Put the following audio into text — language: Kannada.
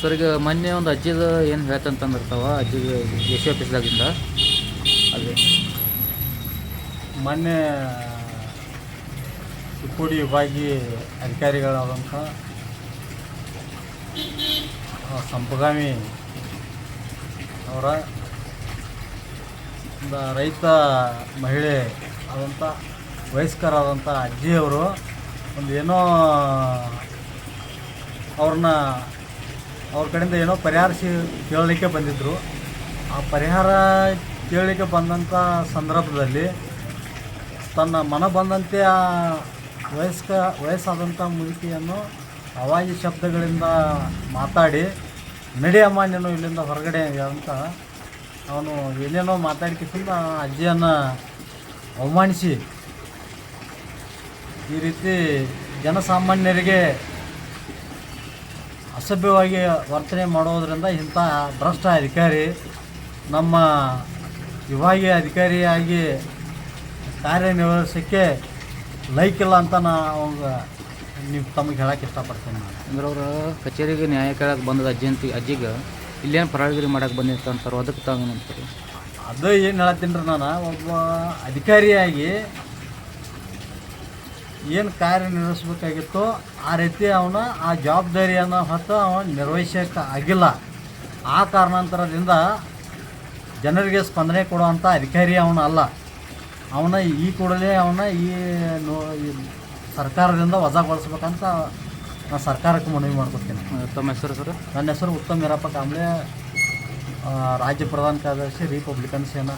ಸರ್ ಈಗ ಮೊನ್ನೆ ಒಂದು ಅಜ್ಜಿದ ಏನು ಹೇಳ್ತಂತಂದಿರ್ತಾವ, ಅಜ್ಜಿಗೆ ಎಸ್ ಆಫೀಸ್ದಾಗಿಂದ. ಅಲ್ಲಿ ಮೊನ್ನೆ ಚಿಕ್ಕೋಡಿ ವಿಭಾಗಿ ಅಧಿಕಾರಿಗಳಾದಂಥ ಸಂಪಗಾಮಿ ಅವರ ರೈತ ಮಹಿಳೆ ಆದಂಥ, ವಯಸ್ಕರಾದಂಥ ಅಜ್ಜಿಯವರು ಒಂದು ಏನೋ, ಅವ್ರನ್ನ ಅವ್ರ ಕಡೆಯಿಂದ ಏನೋ ಪರಿಹಾರ ಸಿ ಕೇಳಲಿಕ್ಕೆ ಬಂದಿದ್ದರು ಆ ಪರಿಹಾರ ಕೇಳಲಿಕ್ಕೆ ಬಂದಂಥ ಸಂದರ್ಭದಲ್ಲಿ ತನ್ನ ಮನ ಬಂದಂತೆ ಆ ವಯಸ್ಕ ವಯಸ್ಸಾದಂಥ ಮುದುಕಿಯನ್ನು ಅವಾಜಿ ಶಬ್ದಗಳಿಂದ ಮಾತಾಡಿ ನಡೆಯಮ್ಮ ನೀನು ಇಲ್ಲಿಂದ ಹೊರಗಡೆ ಅಂತ ಅವನು ಏನೇನೋ ಮಾತಾಡ್ಕಿಂತ ಅಜ್ಜಿಯನ್ನು ಅವಮಾನಿಸಿ. ಈ ರೀತಿ ಜನಸಾಮಾನ್ಯರಿಗೆ ಅಸಭ್ಯವಾಗಿ ವರ್ತನೆ ಮಾಡೋದರಿಂದ ಇಂಥ ಭ್ರಷ್ಟ ಅಧಿಕಾರಿ ನಮ್ಮ ವಿಭಾಗೀಯ ಅಧಿಕಾರಿಯಾಗಿ ಕಾರ್ಯನಿರ್ವಹಿಸೋಕ್ಕೆ ಲೈಕ್ ಇಲ್ಲ ಅಂತ ನಾವು ಅವಾಗ ನೀವು ತಮಗೆ ಹೇಳಕ್ಕೆ ಇಷ್ಟಪಡ್ತೀನಿ ನಾನು. ಅಂದ್ರೆ ಅವರು ಕಚೇರಿಗೆ ನ್ಯಾಯ ಕೇಳಕ್ಕೆ ಬಂದದ ಅಜ್ಜಿ ಅಂತ ಅಜ್ಜಿಗೆ ಇಲ್ಲೇನು ಪರಾಳಗಿರಿ ಮಾಡಕ್ಕೆ ಬಂದಿರ್ತಾಂತಾರೆ ಅದಕ್ಕೆ ತಾವು ಅಂತಾರೆ? ಅದು ಏನು ಹೇಳತ್ತೀನಿ ರೀ ನಾನು ಒಬ್ಬ ಅಧಿಕಾರಿಯಾಗಿ ಏನು ಕಾರ್ಯನಿರ್ವಹಿಸ್ಬೇಕಾಗಿತ್ತು ಆ ರೀತಿ ಅವನ ಆ ಜವಾಬ್ದಾರಿಯನ್ನು ಹೊತ್ತು ಅವನು ನಿರ್ವಹಿಸೋಕೆ ಆಗಿಲ್ಲ. ಆ ಕಾರಣಾಂತರದಿಂದ ಜನರಿಗೆ ಸ್ಪಂದನೆ ಕೊಡುವಂಥ ಅಧಿಕಾರಿ ಅವನು ಅಲ್ಲ. ಅವನ ಈ ಕೂಡಲೇ ಅವನ ಈ ನೋ ಸರ್ಕಾರದಿಂದ ವಜಾಗೊಳಿಸ್ಬೇಕಂತ ನಾನು ಸರ್ಕಾರಕ್ಕೆ ಮನವಿ ಮಾಡ್ಕೊತೀನಿ ಉತ್ತಮ ಹೆಸರು ಸರ್? ನನ್ನ ಹೆಸರು ಉತ್ತಮ್ ವೀರಪ್ಪ ಕಾಂಬ್ಳೆ. ರಾಜ್ಯ ಪ್ರಧಾನ ಕಾರ್ಯದರ್ಶಿ ರಿಪಬ್ಲಿಕನ್ ಸೇನಾ.